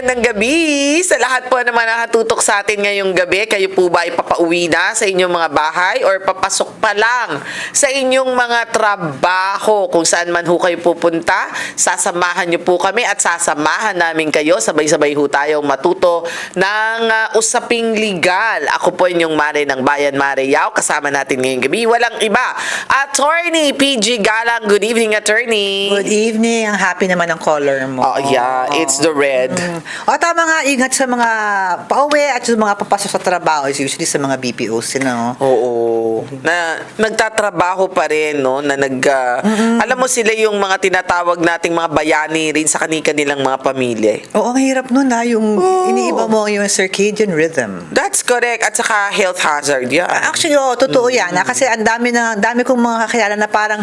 Magandang gabi sa lahat po naman nakatutok sa atin ngayong gabi. Kayo po ba ay papauwi na sa inyong mga bahay or papasok pa lang sa inyong mga trabaho? Kung saan man ho kayo pupunta, sasamahan niyo po kami at sasamahan namin kayo. Sabay-sabay ho tayong matuto ng ah, usaping legal. Ako po inyong Mare ng Bayan Mare Yao. Kasama natin ngayong gabi. Walang iba. Attorney PG Galang. Good evening, Attorney. Good evening. Ang happy naman ng color mo. Oh, yeah. It's the red. O tama nga, ingat sa mga pauwi at sa mga papasok sa trabaho. It's usually sa mga BPOs, you know. Oo. Na nagtatrabaho pa rin, no? Na nag... ah, Alam mo sila yung mga tinatawag nating mga bayani rin sa kani-kanilang mga pamilya. eh. Oo, ang hirap nun ha, yung Oo. iniiba mo yung circadian rhythm. That's correct. At saka health hazard yan. Actually, oo, totoo yan. ha, Kasi ang dami na, ang dami kong mga kakilala na parang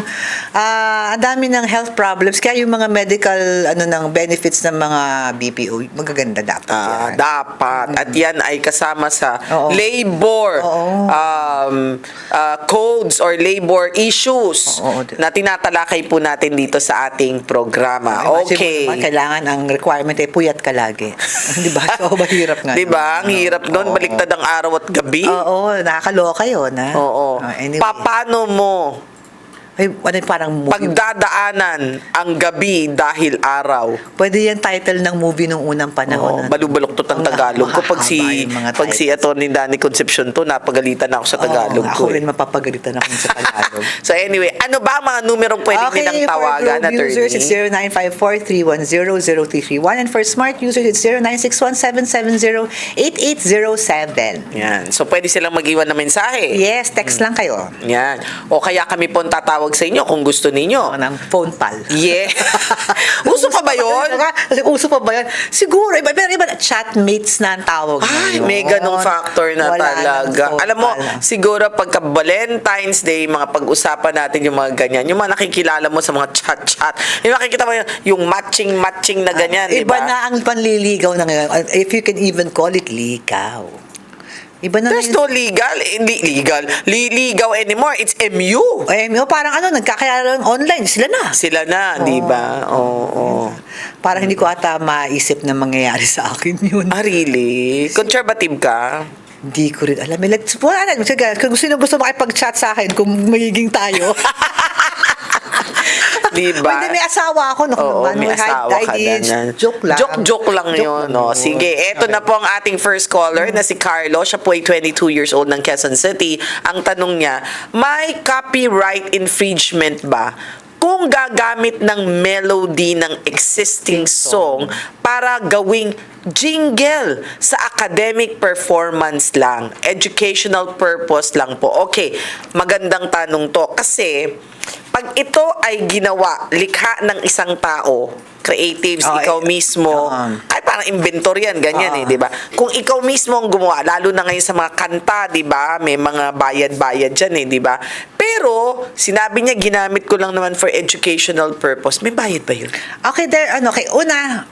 ah, ang dami ng health problems. Kaya yung mga medical ano ng benefits ng mga BPO, magaganda dapat Ah, yan. dapat. At yan ay kasama sa Oo. labor Oo. um, ah, codes or labor issues Oo. na tinatalakay po natin dito sa ating programa. Kasi Okay. naman, kailangan ang requirement ay puyat ka lagi. Di ba? So, mahirap nga. Di ba? Ang hirap nun. Oo. Baliktad ang araw at gabi. Oo, nakakaloka yun, ha? Oo. Oh, anyway. Paano mo Ay, ano parang movie? pagdadaanan ang gabi dahil araw? Pwede yan title ng movie nung unang Oo, panahon. na- balubalok to ng Tagalog ko. Pag si, pag si. Atty. Danny Concepcion to, napagalitan ako sa Tagalog Oo, ko. Ako eh. rin mapapagalitan ako sa Tagalog. So anyway, ano ba ang mga numerong pwedeng nilang tawagan, for Globe users, it's attorney? 0954-310-0331. And for Smart users, it's 0961-770-8807. Yan. So pwede silang mag-iwan ng mensahe. Yes, text lang kayo. Yan. O kaya kami po ang tatawag sa inyo kung gusto ninyo. Ng phone pal. Yeah. Uso pa ba yun? Kasi uso pa ba yun? Siguro, iba, pero iba, chatmates na ang tawag Ay, may ganong factor na Wala talaga. Alam mo, pal. siguro pagka Valentine's Day, mga pag-usapan natin yung mga ganyan, yung mga nakikilala mo sa mga chat-chat, yung makikita mo yung, yung matching-matching na ganyan, di Iba ba? na ang panliligaw na ngayon. If you can even call it ligaw. Iba na There's no legal, hindi legal, liligaw anymore. It's MU. Eh, yung parang ano, nagkakayala lang online. Sila na. Sila na, di ba? Oo. oo. Parang hindi ko ata maisip na mangyayari sa akin yun. Ah, really? Conservative ka? Hindi ko rin alam. Eh, Like, wala na. Sige, Kung sino gusto makipag-chat sa akin, kung magiging tayo. Di ba? Hindi, may asawa ako. Naku Oo, naman. may asawa ka na. Joke lang. Joke-joke lang Joke yun. No? Sige, eto na po ang ating first caller na si Carlo. Siya po ay 22 years old ng Quezon City. Ang tanong niya, may copyright infringement ba kung gagamit ng melody ng existing song para gawing jingle sa academic performance lang, educational purpose lang po. Okay, magandang tanong to kasi pag ito ay ginawa, likha ng isang tao, creatives, Oh, ikaw eh, mismo, oo. ay parang inventor yan, ganyan eh, Oo. di ba? Kung ikaw mismo ang gumawa, lalo na ngayon sa mga kanta, di ba? May mga bayad-bayad dyan eh, di ba? Pero, sinabi niya, ginamit ko lang naman for educational purpose. May bayad ba yun? Okay, there, ano, okay, una,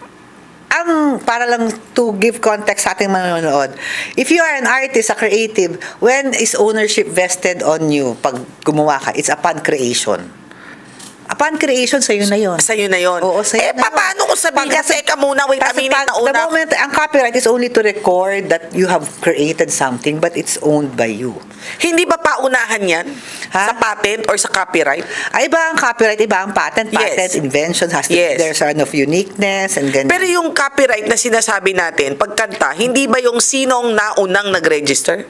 ang para lang to give context sa ating mga nanonood, if you are an artist, a creative, when is ownership vested on you pag gumawa ka? It's upon creation. Upon creation, sa'yo na yun. Sa'yo na yun. Oo, sa'yo eh, na yun. paano kung sabihin ka, teka muna, wait a minute na una. The moment, ang copyright is only to record that you have created something but it's owned by you. Hindi ba paunahan yan? Sa Ha? patent or sa copyright? Ay, iba ang copyright, iba ang patent. Yes. Patent, invention, has to, Yes. there's an of uniqueness and ganyan. Pero yung copyright na sinasabi natin, pagkanta, hindi ba yung sinong naunang nag-register?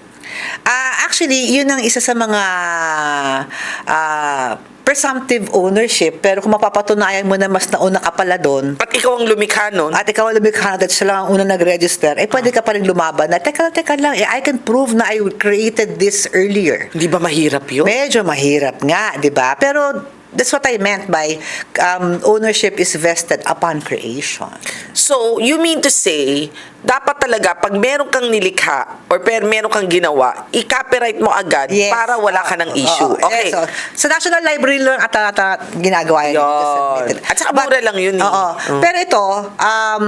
Ah, actually, yun ang isa sa mga ah, presumptive ownership. Pero kung mapapatunayan mo na mas nauna ka pala doon, At ikaw ang lumikha nun? at ikaw ang lumikha at siya lang ang unang nag-register, eh pwede ka pa rin lumaban na, teka lang, teka lang, eh, I can prove na I created this earlier. Hindi ba mahirap yun? Medyo mahirap nga, di ba? Pero that's what I meant by um, ownership is vested upon creation. So, you mean to say, dapat talaga pag meron kang nilikha or per meron kang ginawa, i-copyright mo agad Yes. para wala ka ng issue. Oo. Okay. Yes, so, sa National Library lang at at, at ginagawa yun. Yun. At saka mura lang yun eh. Oo. Mm. Pero ito, um,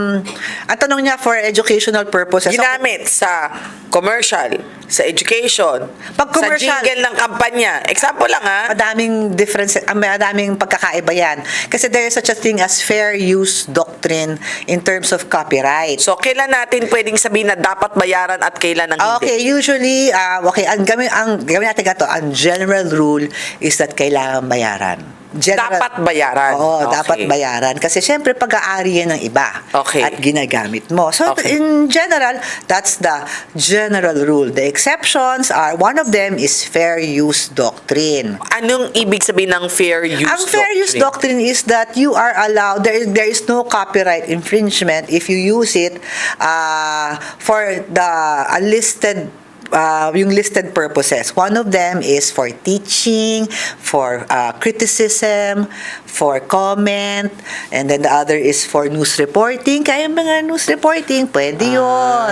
ang tanong niya for educational purposes. Ginamit sa commercial, sa education, Pag commercial- sa jingle ng kampanya. Example lang ha. madaming difference, ah, madaming pagkakaiba yan. Kasi there is such a thing as fair use doctrine in terms of copyright. So, kailan natin pwedeng sabihin na dapat bayaran at kailan ang hindi? Okay, usually, ah, okay, ang gawin, ang gawin natin ganito, ang general rule is that kailangan bayaran. Dapat bayaran. Oo, Okay. dapat bayaran. Kasi syempre, pag-aari yan ng iba. Okay. At ginagamit mo. So, Okay. in general, that's the general rule. The exceptions are, one of them is fair use doctrine. Anong ibig sabihin ng fair use Ang fair use doctrine is that you are allowed, there is, there is no copyright infringement if you use it uh, for the uh, listed uh, yung listed purposes. One of them is for teaching, for uh, criticism, for comment, and then the other is for news reporting. Kaya mga news reporting, pwede yun.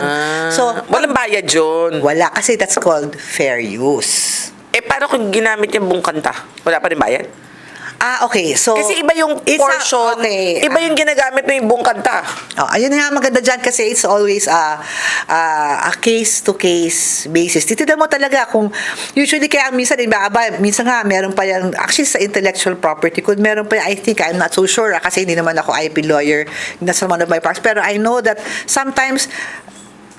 so, Ah, walang bayad yun. wala kasi that's called fair use. Eh, paano kung ginamit yung buong kanta? Wala pa rin bayad? Ah, okay. So, Kasi iba yung it's a- portion, okay. iba yung ginagamit mo yung buong kanta. Oh, ayun nga maganda dyan kasi it's always a, a, a case-to-case basis. Titignan mo talaga kung usually kaya minsan, iba, aba, minsan nga meron pa yan, actually sa intellectual property kung meron pa yan, I think, I'm not so sure ah, kasi hindi naman ako IP lawyer, that's one of my parts, pero I know that sometimes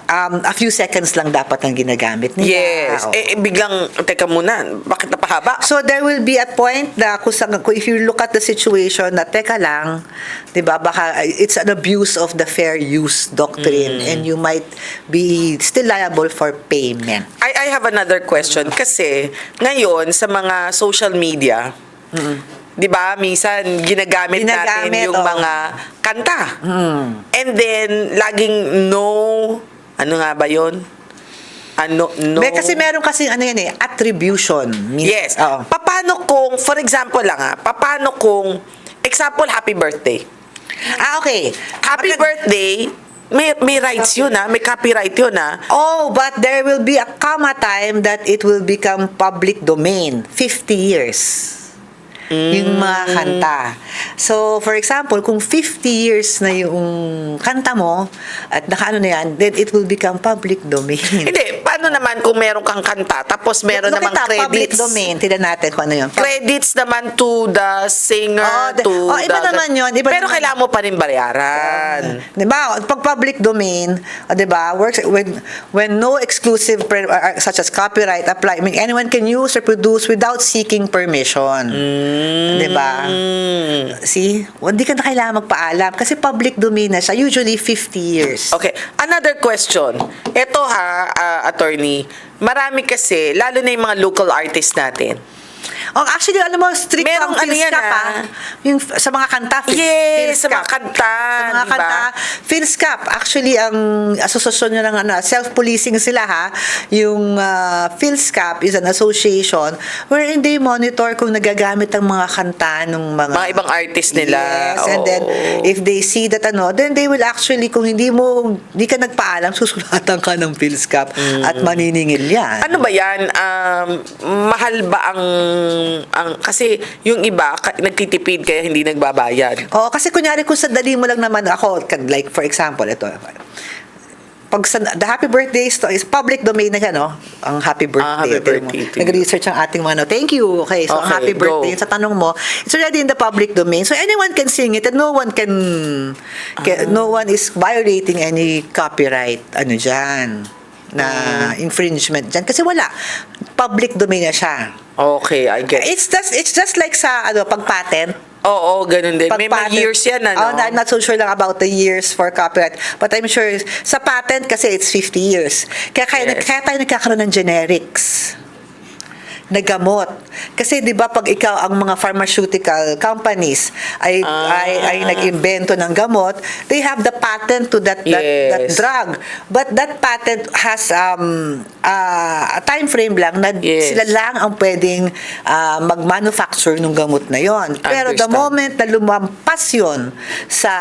um, a few seconds lang dapat ang ginagamit nila. Yes. Oo. Eh, eh, biglang, teka muna, bakit napahaba? So there will be a point na kung if you look at the situation na teka lang, 'di ba, baka it's an abuse of the fair use doctrine and you might be still liable for payment. I, I have another question. Kasi, ngayon, sa mga social media, di ba, minsan ginagamit, natin Ginagamit, yung oh. mga kanta. And then, laging no, ano nga ba yun? Ano, no. May kasi meron kasi ano yan eh, attribution. Min- Yes. Oo. Paano kung, for example lang ha, paano kung, example, happy birthday. Ah, okay. Happy Magka- birthday, may, may rights yun ha, may copyright yun ha. Oh, but there will be a comma time that it will become public domain. 50 years. Yung mga kanta. So, for example, kung 50 years na yung kanta mo at nakaano na yan, then it will become public domain. Hindi, paano naman kung meron kang kanta, tapos meron Look namang it up, Public credits. domain. Tignan natin kung ano yun. Credits naman to the singer, Oo, de- to oh, iba the, naman yun, iba pero naman. kailangan mo pa rin bayaran. 'Di ba? Pag public domain, ah, 'di ba? Works when when no exclusive pre- uh, such as copyright apply. I mean, anyone can use or produce without seeking permission. 'Di ba? Mm. See? Hindi ka na kailangan magpaalam kasi public domain na siya, usually 50 years. Okay, another question. Ito ha, ah, attorney, marami kasi, lalo na yung mga local artists natin. Oh, actually, alam mo, strict Merong ang ano yan, PhilScap, ah. ah. Yung f- sa mga kanta, Yes, sa PhilScap. mga kanta, Sa mga di ba? kanta. PhilScap, actually, ang asosasyon nyo ng ano, self-policing sila ha. Yung uh, PhilScap is an association wherein they monitor kung nagagamit ang mga kanta ng mga... Mga ibang artist nila. Yes, and then Oo. if they see that ano, then they will actually, kung hindi mo, hindi ka nagpaalam, susulatan ka ng PhilScap at maniningil yan. Ano ba yan? Um, mahal ba ang, ang kasi yung iba ka- nagtitipid kaya hindi nagbabayad. Oo, kasi kunyari kung sandali mo lang naman ako, like for example, ito, pag sa, the happy birthday sto- is public domain na siya, no? Ang happy birthday. Ah, happy mo. birthday to. Nag-research ang ating mga, no? Thank you. Okay, so ang Okay, happy go. birthday, sa tanong mo, it's already in the public domain. So anyone can sing it and no one can, ca- Ah. no one is violating any copyright, ano dyan, na Ah. infringement dyan. Kasi wala. Public domain na siya. Okay, I get It's just, it's just like sa, ano, pag-patent. Oo, ganun din. May mga Pag-patent- years yan, ano? Oh, I'm not so sure lang about the years for copyright. But I'm sure, sa patent kasi it's 50 years. Kaya, kaya, Yes. kaya tayo nagkakaroon ng generics. Na gamot. Kasi 'di ba pag ikaw ang mga pharmaceutical companies ay Ah. ay ay nag-imbento ng gamot, they have the patent to that that, that Yes. drug. But that patent has um uh, a time frame lang na Yes. sila lang ang pwedeng ah, mag-manufacture ng gamot na 'yon. Pero the moment na lumampas 'yon sa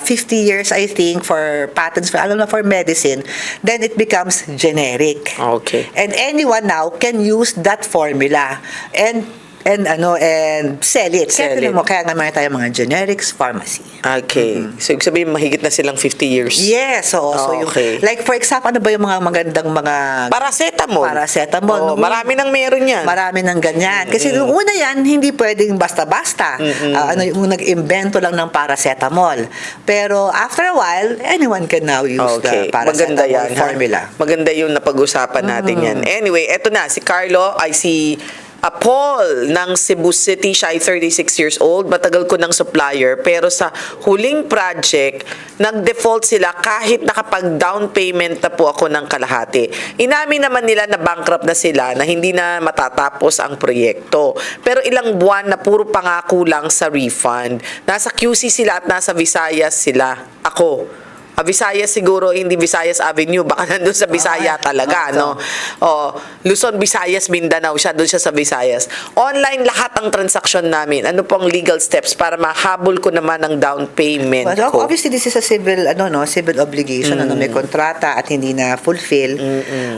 50 years I think for patents for alam na for medicine, then it becomes generic. Okay. And anyone now can use that formula. And and ano and sell it. Sell kaya it. mo kaya naman tayo mga generics pharmacy. Okay. So, ibig sabihin, mahigit na silang 50 years. Yes, so so yung Okay. like for example, ano ba yung mga magandang mga Paracetamol. Paracetamol. Oo, Nung- marami nang meron yan. Marami ng ganyan. Kasi nung una yan, hindi pwedeng basta-basta. Ah, ano, yung nag-invento lang ng paracetamol. Pero after a while, anyone can now use Okay, the paracetamol maganda yan. ha? formula. Maganda yung napag-usapan natin yan. Anyway, eto na, si Carlo ay si ah, Paul ng Cebu City. Siya ay 36 years old. Matagal ko ng supplier. Pero sa huling project, nag-default sila kahit nakapag-down payment na po ako ng kalahati. Inamin naman nila na bankrupt na sila na hindi na matatapos ang proyekto. Pero ilang buwan na puro pangako lang sa refund. Nasa QC sila at nasa Visayas sila. Ako. Ah, Visayas siguro, hindi Visayas Avenue. Baka nandun sa Visaya Ah, talaga, okay. no? O, Luzon, Visayas, Mindanao siya. Doon siya sa Visayas. Online lahat ang transaksyon namin. Ano pong legal steps para mahabol ko naman ang down payment Well, ko? obviously this is a civil ano no, civil obligation ano may kontrata at hindi na fulfill.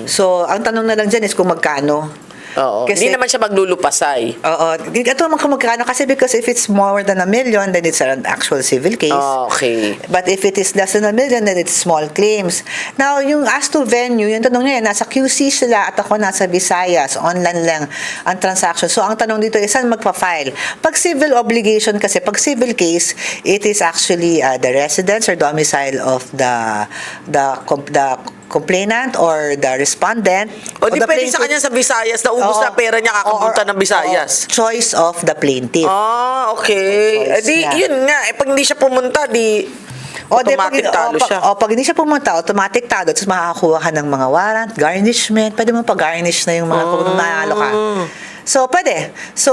So, ang tanong na lang diyan is kung magkano. Oo. Kasi- Hindi naman siya maglulupasay. Oo, ito naman kung magkano kasi because if it's more than a million then it's an actual civil case. Okay. But if it is less than a million, then it's small claims. Now, yung as to venue, yung tanong niya, nasa QC sila at ako nasa Visayas, online lang ang transaction. So, ang tanong dito is, saan magpa-file? Pag civil obligation kasi, pag civil case, it is actually uh, the residence or domicile of the the the complainant or the respondent. O di pwede sa kanya sa Visayas, naubos Oo. na pera niya kakapunta ng Visayas. or choice of the plaintiff. Ah, okay. Eh, di, niya. yun nga. Eh, pag hindi siya pumunta, di O, di, pag, automatic talo o, pag, siya. o, pag hindi siya pumunta, automatic talo. Tapos makakakuha ka ng mga warrant, garnishment. Pwede mo pag-garnish na yung mga kung nanalo ka. So, pwede. So,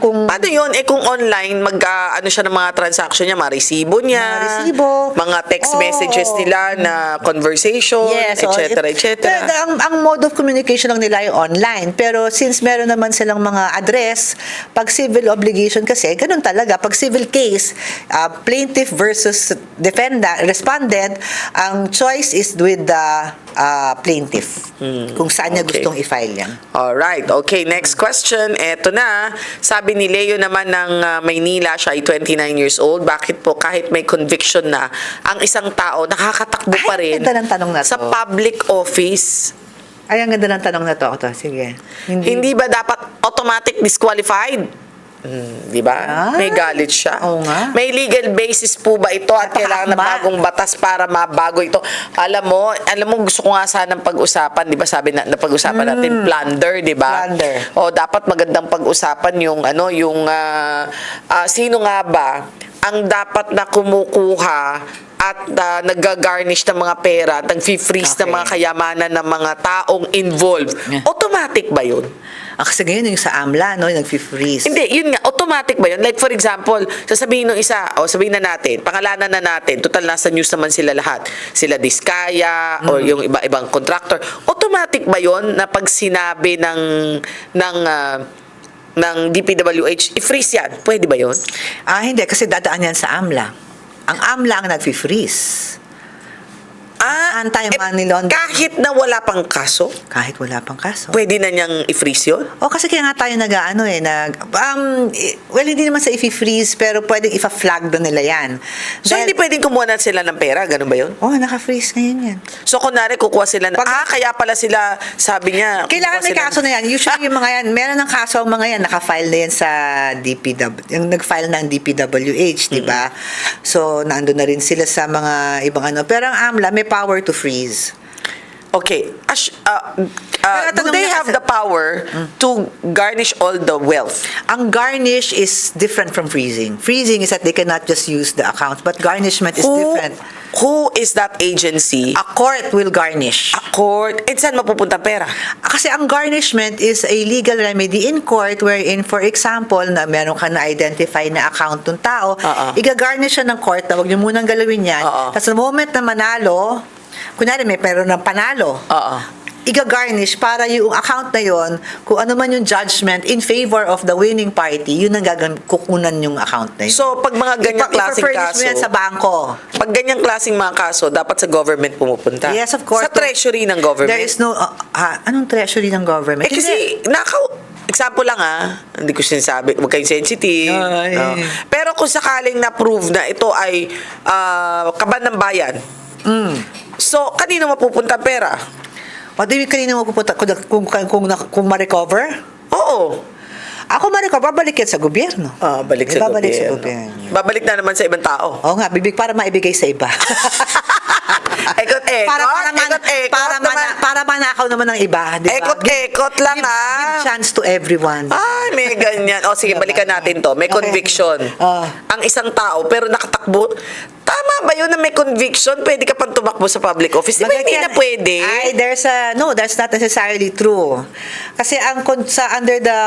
kung... Paano yun? Eh kung online, mag, ah, ano siya ng mga transaction niya, mga resibo niya, Mga resibo. mga text Oo. messages nila na conversation, Yes, etc. etc. Pero ang, ang mode of communication lang nila ay online. Pero since meron naman silang mga address, pag civil obligation kasi, ganun talaga. Pag civil case, uh, plaintiff versus defendant, respondent, ang choice is with the uh, plaintiff. kung saan niya Hmm. okay. gustong i-file yan. Alright, okay, next question. Eto na, sabi ni Leo naman ng ah, Maynila, siya ay 29 years old. Bakit po kahit may conviction na, ang isang tao nakakatakbo Ay, pa rin tanong na sa to. public office? Ay, ang ganda ng tanong na to. Ito, sige. Hindi ba dapat automatic disqualified? Hmm, di ba? Ah, May galit siya. oo nga. May legal basis po ba ito at kailangan ng bagong batas para mabago ito? Alam mo, alam mo gusto ko nga sanang pag-usapan, di ba? Sabi na, napag-usapan natin plunder, di ba? Plunder. O dapat magandang pag-usapan yung ano, yung ah, ah, sino nga ba ang dapat na kumukuha at ah, nag-garnish ng mga pera, at nag-freeze ng Okay. mga kayamanan ng mga taong involved. Yeah. Automatic ba yun? Ah, kasi ngayon yung sa AMLA, no, yung nag-freeze. Hindi, yun nga, automatic ba yun? Like for example, sasabihin ng isa, o sabihin na natin, pangalanan na natin, total nasa news naman sila lahat. Sila Diskaya, or yung iba-ibang contractor. Automatic ba yun na pag sinabi ng, ng, ah, ng DPWH, i-freeze yan? Pwede ba yun? Ah, hindi. Kasi dadaan yan sa AMLA. Ang AMLA ang nag-freeze. Ah, Anti-money eh, laundering. Kahit na wala pang kaso, Kahit wala pang kaso. pwede na niyang i-freeze yun? O kasi kaya nga tayo nag-ano eh, nag, um, well, hindi naman sa i-freeze, pero pwedeng ifa-flag na nila yan. So, Dahil- hindi pwedeng kumuha na sila ng pera? Ganun ba yun? Oh, naka-freeze ngayon yan. So, kunwari, kukuha sila na, Pag- ah, kaya pala sila, sabi niya, Kailangan may kaso na yan. Usually yung mga yan, meron ng kaso ang mga yan, naka-file na yan sa DPW, yung nag-file ng DPWH, di ba? So, naandun na rin sila sa mga ibang ano. Pero ang AMLA, may power to freeze. Okay. As, uh, uh, do they have the power to garnish all the wealth? Ang garnish is different from freezing. Freezing is that they cannot just use the account, but garnishment is Who, different. Who is that agency? A court will garnish. A court. And saan mapupunta ang pera? Kasi ang garnishment is a legal remedy in court wherein, for example, na meron ka na-identify na account ng tao, Oo. igagarnish siya ng court na huwag niyo munang galawin yan. Oo. Tapos the moment na manalo, kunyari may meron ng panalo, Oo. iga-garnish para yung account na yon kung ano man yung judgment in favor of the winning party, yun ang gagan kukunan yung account na yun. So, pag mga ganyang Ipa- klaseng ipa-furnish mo kaso, yan sa bangko. pag ganyang klaseng mga kaso, dapat sa government pumupunta. Yes, of course. Sa treasury ng government. There is no, uh, ah, anong treasury ng government? Eh kasi, nakaw, example lang ah, hindi ko sinasabi, huwag kayong sensitive. Ay. no? Pero kung sakaling na-prove na ito ay ah, kaban ng bayan, Mm. So, kanino mapupunta pera? O, di kanina mo pupunta kung, kung, kung, kung, kung ma-recover? Oo. Ako ma-recover, babalik yan sa gobyerno. Ah, balik sa Babalik sa gobyerno. gobyerno. Babalik na naman sa ibang tao. Oo nga, bibig para maibigay sa iba. Ekot-ekot, para para man, ekot-ekot para man, naman. para manakaw naman ng iba, di ba? Ekot-ekot lang, give, ah. Give chance to everyone. Ay, may ganyan. O sige, balikan natin to. May Okay. conviction. Ah. Ang isang tao, pero nakatakbo. Tama ba yun na may conviction? Pwede ka pang tumakbo sa public office? Di ba hindi na pwede? Ay, there's a, no, that's not necessarily true. Kasi ang, sa, under the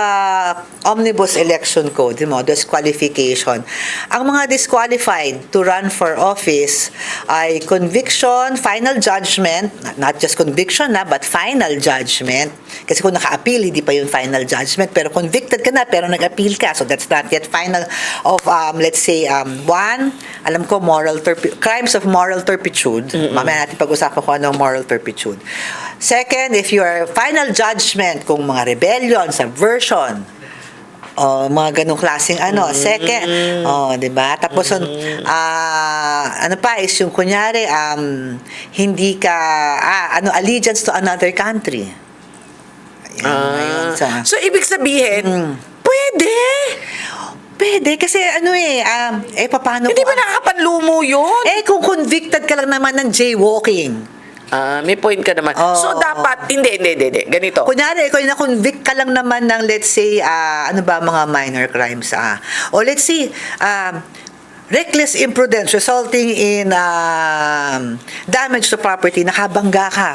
Omnibus Election Code, di mo, disqualification, ang mga disqualified to run for office ay conviction, final judgment, not just conviction na, but final judgment. Kasi kung naka-appeal, hindi pa yung final judgment, pero convicted ka na, pero nag-appeal ka, so that's not yet final of, um, let's say, um, one, alam ko, moral crimes of moral turpitude. Mamaya natin pag-usapan ko ano moral turpitude. Second, if you are final judgment kung mga rebellion, subversion, o mga ganong klaseng ano. Second, oh, 'di ba? Tapos ah, ano pa is yung kunyari um hindi ka ah, ano allegiance to another country. Ayan, ayun, Ah. sa- So, ibig sabihin, Mm. pwede. Pwede kasi ano eh um, eh paano Hindi ba nakakapanlumo yun? Eh kung convicted ka lang naman ng jaywalking. Ah, may point ka naman. Oo. so, dapat, hindi, hindi, hindi, hindi. Ganito. Kunyari, ikaw yung na-convict ka lang naman ng, let's say, ah, ano ba mga minor crimes, ah. O let's say, um, reckless imprudence resulting in um, damage to property, nakabangga ka,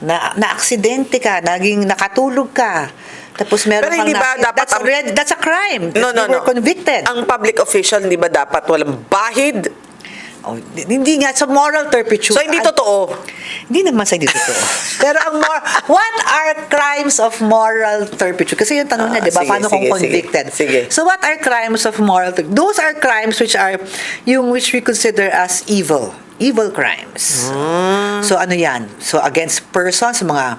na, na-aksidente ka, naging nakatulog ka, tapos meron Pero hindi ba nakita- dapat that's, ang- already, that's a crime. No, no, you were no. convicted. Ang public official, hindi ba dapat walang bahid? Oh, di- hindi nga, sa moral turpitude. So, hindi totoo. Hindi naman sa hindi totoo. Pero ang more, what are crimes of moral turpitude? Kasi yung tanong niya, Ah, di ba, sige, paano sige, kung sige. convicted? Sige. So what are crimes of moral turpitude? Those are crimes which are, yung which we consider as evil. Evil crimes. Ah. So ano yan? So against persons, mga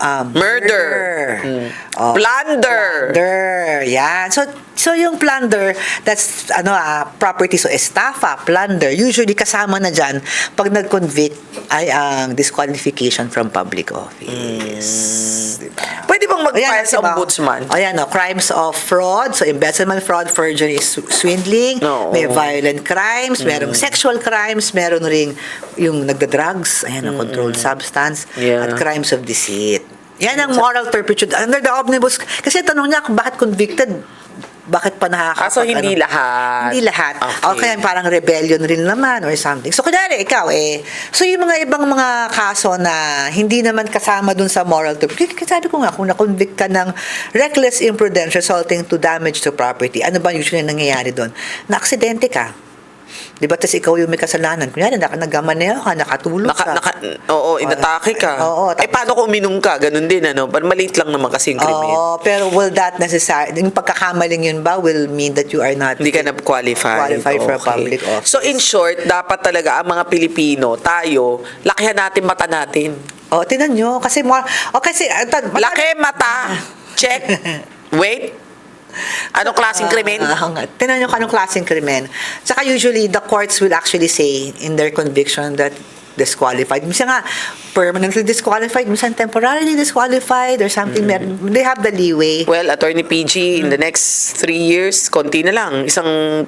um, Murder. Mm. Oh, Plunder. plunder. Yan. So, so yung plunder, that's ano ah, property. So, estafa, plunder. Usually kasama na dyan pag nag-convict ay ang disqualification from public office. Diba? Mag-file sa ombudsman? Ayan, no, crimes of fraud. So, embezzlement, fraud, forgery, swindling. No. May violent crimes. Merong sexual crimes. Meron ring yung nagda-drugs. Ayan, ang controlled substance. Yeah. At crimes of deceit. Yan ang moral turpitude. Under the omnibus, kasi tanong niya bakit convicted, bakit pa nakaka... Ah, so hindi lahat. Hindi lahat. Okay. O kaya parang rebellion rin naman or something. So, kunyari, ikaw eh. So, yung mga ibang mga kaso na hindi naman kasama dun sa moral kasi sabi ko nga, kung na-convict ka ng reckless imprudence resulting to damage to property, ano ba usually nangyayari doon? Na-aksidente ka. Di ba? Tapos ikaw yung may kasalanan. Kunyari, naka, nagamaneho ka, nakatulog Naka, ka. naka, oo, inatake ka. Oo, eh, paano kung uminom ka? Ganun din, ano? But maliit lang naman kasi yung krimen. Oo, pero will that necessary, yung pagkakamaling yun ba will mean that you are not Hindi ka na qualified. Qualify for a public office. So, in short, dapat talaga ang mga Pilipino, tayo, lakihan natin mata natin. Oh, tinan nyo. Kasi, more, oh, kasi, uh, ta- Laki mata. Check. Wait. Anong klaseng krimen? Ah, nga. tinan nyo anong klaseng krimen. Saka usually, the courts will actually say in their conviction that disqualified. Minsan nga, permanently disqualified. Minsan temporarily disqualified or something. Mer- They have the leeway. Well, Attorney PG, in the next three years, konti na lang. Isang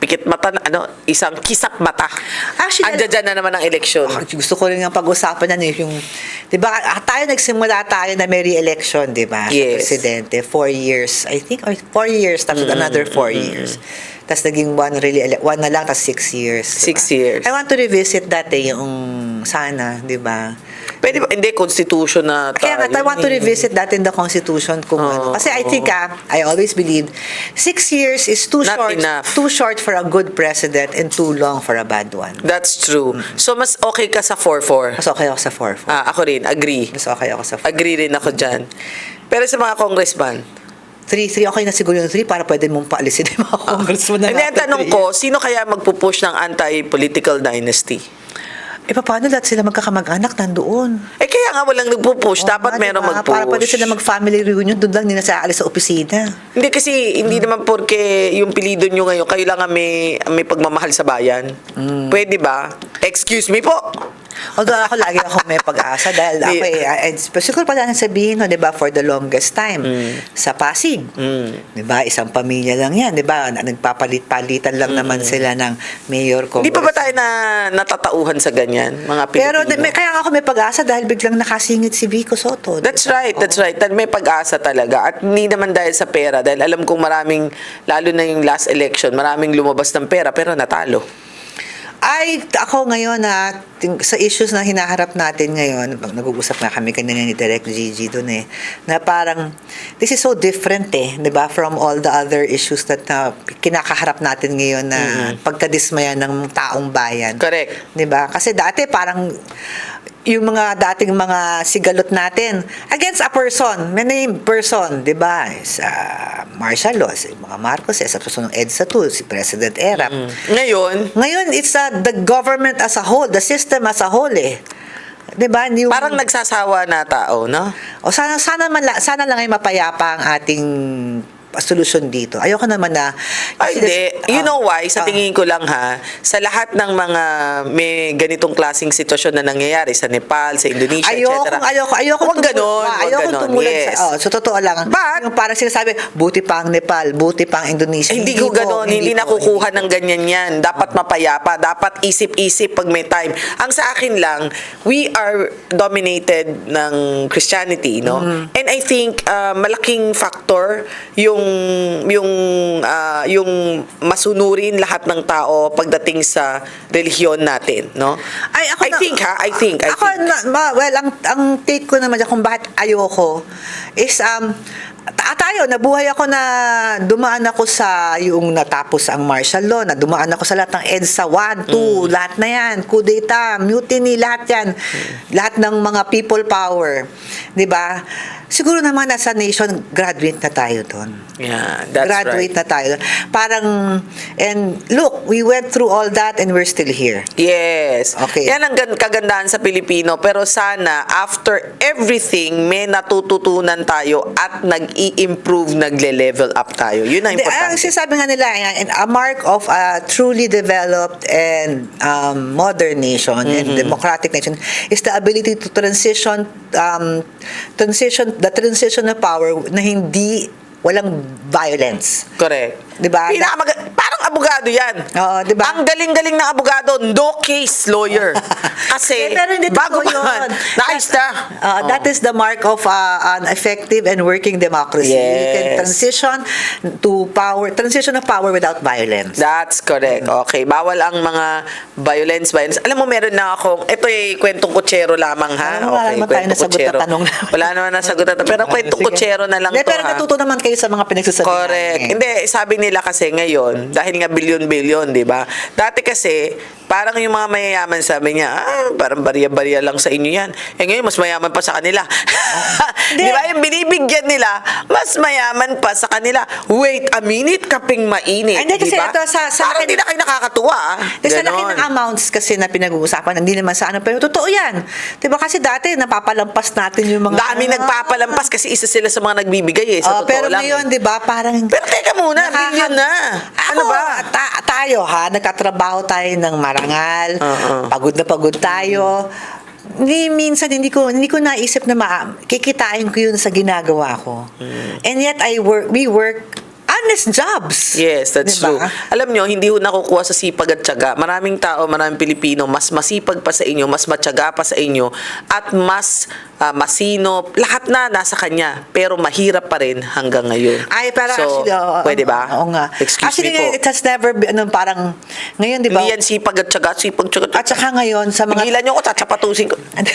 pikit mata, na- ano, isang kisap mata. Actually, Andiyan dyan na naman ang eleksyon. Ah, gusto ko rin yung pag-usapan yan eh, yung, di ba, ah, tayo nagsimula tayo na may re-election, di ba? Yes. Presidente, four years, I think, or four years, tapos another four years. Tapos naging one, really, one na lang, tapos six years. di Six years. I want to revisit that eh, yung sana, di ba? Pwede ba? Hindi, constitution na tayo. Kaya nga, I want to revisit that in the Constitution kung ano. Oo, Kasi I think, ah, I always believe, six years is too Not short, enough. too short for a good president and too long for a bad one. That's true. So, mas okay ka sa 4-4. Mas okay ako sa 4 Ah, ako rin, agree. Mas okay ako sa 4 Agree rin ako dyan. Pero sa mga congressman, 3, 3, okay na siguro yung 3 para pwede mong paalisin yung mga congressman na Ah. hindi, ang tanong ko, sino kaya magpupush ng anti-political dynasty? Eh, paano lahat sila magkakamag-anak nandoon? Eh, kaya nga walang nagpupush. Oo Dapat nga, meron diba? magpush. Para pwede sila mag-family reunion, doon lang nila sa alis sa opisina. Hindi kasi, hindi naman porke yung pilido nyo ngayon, kayo lang ang may, may pagmamahal sa bayan. Mm. Pwede ba? Excuse me po. Although ako lagi ako may pag-asa dahil ako Di- eh, I- siguro pala nang sabihin, no, di ba, for the longest time, sa Pasig. Mm. Di ba, isang pamilya lang yan, di ba, nagpapalit-palitan lang naman sila ng mayor, Hindi pa ba tayo na natatauhan sa ganyan, mga Pilipino? Pero di- may, kaya ako may pag-asa dahil biglang nakasingit si Vico Soto. di That's right, that's right. Dahil may pag-asa talaga. At hindi naman dahil sa pera. Dahil alam kong maraming, lalo na yung last election, maraming lumabas ng pera pero natalo. Ay, ako ngayon na ting- sa issues na hinaharap natin ngayon, pag nag-uusap nga kami kanina ni Direct Gigi doon eh, na parang this is so different eh, 'di ba, from all the other issues that na kinakaharap natin ngayon na pagkadismaya ng taong bayan. Correct. 'Di ba? Kasi dati parang yung mga dating mga sigalot natin against a person, may name person, 'di ba? Sa martial law, si mga Marcos, eh, sa susunod EDSA 2, si President Erap. Ngayon, Ngayon, it's uh, the government as a whole, the system as a whole eh. 'Di ba? Yung- parang nagsasawa na tao, no? o sana sana man sana lang ay mapayapa ang ating solusyon dito. Ayoko naman na Ay, kasi hindi. this- You ah, know why? Sa ah, tingin ko lang ha, sa lahat ng mga may ganitong klaseng sitwasyon na nangyayari sa Nepal, sa Indonesia, Ayoko, etc. ayoko, ayoko, Huwag ganon, ah, huwag ayoko ganon. tumulan Yes. sa, oh, so totoo lang. But- yung parang sinasabi, buti pa ang Nepal, buti pa ang Indonesia. Eh, hindi ko ganon, hindi, po, nakukuha hindi ng ganyan yan. Dapat mapayapa, dapat isip-isip pag may time. Ang sa akin lang, we are dominated ng Christianity, no? Mm-hmm. And I think uh, malaking factor yung yung ah, yung masunurin lahat ng tao pagdating sa relihiyon natin, no? Ay, ako I na- think ha, I think, I ako, think. Na, ma- well, ang, ang take ko naman kung bakit ayoko is, um, ta- tayo, nabuhay ako na dumaan ako sa yung natapos ang martial law, na dumaan ako sa lahat ng EDSA 1, 2, Mm. lahat na yan, coup d'etat, mutiny, lahat yan. Lahat ng mga people power. 'Di ba? Siguro naman nasa nation, graduate na tayo doon Yeah, that's graduate right. na tayo. Parang, and look, we went through all that and we're still here. Yes. Okay. Yan ang gan- kagandahan sa Pilipino. Pero sana, after everything, may natututunan tayo at nag-i-improve, nagle-level up tayo. Yun ang Ang importante. sinasabi nga nila, a mark of a truly developed and um, modern nation and democratic nation is the ability to transition, um, transition, the transition of power na hindi walang violence. Correct. Diba? Pinakamag- parang abogado yan. Oo, diba? Ang galing-galing ng abogado, no case lawyer. Kasi, Eh, pero hindi bago totoo pa, yun. naayos na. Uh, That is the mark of uh, an effective and working democracy. You can Yes. transition to power, transition of power without violence. That's correct. Okay. Bawal ang mga violence, violence. Alam mo, meron na akong, ito ay kwentong kutsero lamang, ha? Wala naman tayo kwentong nasagot na kutsero. tanong. Wala naman nasagot na tanong. Pero kwentong Sige. kutsero na lang Hindi, to, Pero ha? natuto naman kayo sa mga pinagsasabi Correct. namin. Hindi, sabi nila kasi ngayon, dahil nga bilyon-bilyon, di ba? Dati kasi, parang yung mga mayayaman sabi niya, ah, parang bariya-bariya lang sa inyo yan. Eh ngayon, mas mayaman pa sa kanila. Hindi. di ba? Yung binibigyan nila, mas mayaman pa sa kanila. Wait a minute, kaping mainit. Hindi, kasi di ba? ito, sa- sa parang akin- di na kayo nakakatuwa. ah. Kasi sa laki Ganon. ng amounts kasi na pinag-uusapan, hindi naman sa ano, pero totoo yan. Diba kasi dati, napapalampas natin yung mga... Dami nagpapalampas kasi isa sila sa mga nagbibigay eh. Sa Oh, totoo pero lang. ngayon, eh. di ba, parang... Pero teka muna, Nakaka- billion na. Ano Ako, ba? ta- tayo ha, nagkatrabaho tayo ng marangal, Oo. pagod na pagod tayo. Ni minsan hindi ko hindi ko naisip na ma- kikitain ko yun sa ginagawa ko. Hmm. And yet I work we work honest jobs. Yes, that's Diba? true. Alam nyo, hindi ho nakukuha sa sipag at tiyaga. Maraming tao, maraming Pilipino, mas masipag pa sa inyo, mas matyaga pa sa inyo, at mas ah, masino. Lahat na nasa kanya. Pero mahirap pa rin hanggang ngayon. Ay, para so, actually, oo, pwede ba? Oo nga. Excuse actually, me po. it has never been, ano, parang, ngayon, di ba? Hindi yan sipag at tiyaga, sipag tiyaga. At saka ngayon, sa mga... Pigilan nyo ko, tatsapatusin ko. Hindi,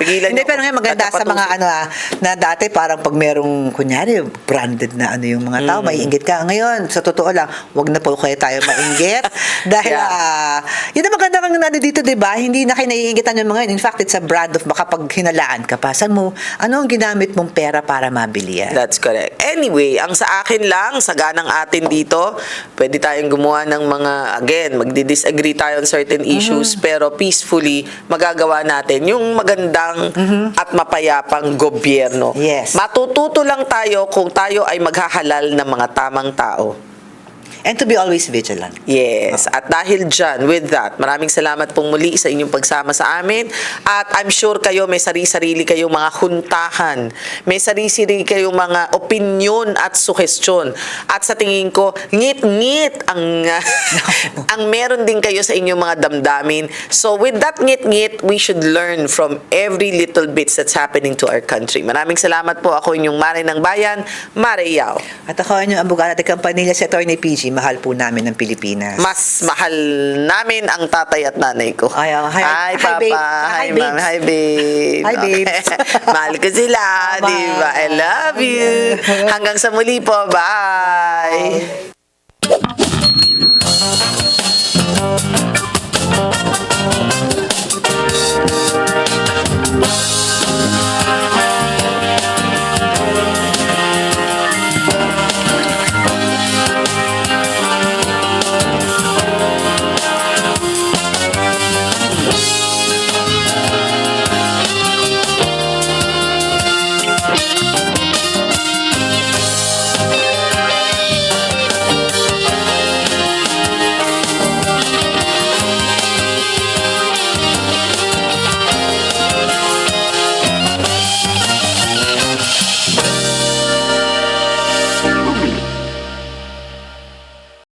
Pigilan niyo pero ngayon maganda sa mga ano ah, na dati parang pag merong, kunyari, branded na ano yung mga tao, Mm. may inggit ka. Ngayon, sa totoo lang, wag na po kayo tayo mainggit. dahil, Yeah. ah, yun ang maganda kang ano dito, di ba? Hindi na kayo naiingitan yung mga yun. In fact, it's a brand of baka pag hinalaan ka pa. Saan mo, ano ang ginamit mong pera para mabili yan? That's correct. Anyway, ang sa akin lang, sa ganang atin dito, pwede tayong gumawa ng mga, again, magdi-disagree tayo on certain issues, pero peacefully, magagawa natin yung magandang at mapayapang gobyerno. Yes. Matututo lang tayo kung tayo ay maghahalal ng mga tamang tao. And to be always vigilant. Yes. At dahil dyan, with that, maraming salamat pong muli sa inyong pagsama sa amin. At I'm sure kayo may sarili-sarili kayong mga huntahan. May sarili-sarili kayong mga opinion at suggestion. At sa tingin ko, ngit-ngit ang, ang meron din kayo sa inyong mga damdamin. So with that ngit-ngit, we should learn from every little bits that's happening to our country. Maraming salamat po. Ako inyong Mare ng Bayan, Mare Yao. At ako yung abogado at kampanila si Atty. PG, mahal po namin ng Pilipinas. mas mahal namin ang tatay at nanay ko. Ay, oh, hi- hi, hi, Papa. babe. Hi, Hi, Ma'am. Hi, babe. Hi, babes. mahal ko sila, di ba? I love you. Hanggang sa muli po. Bye.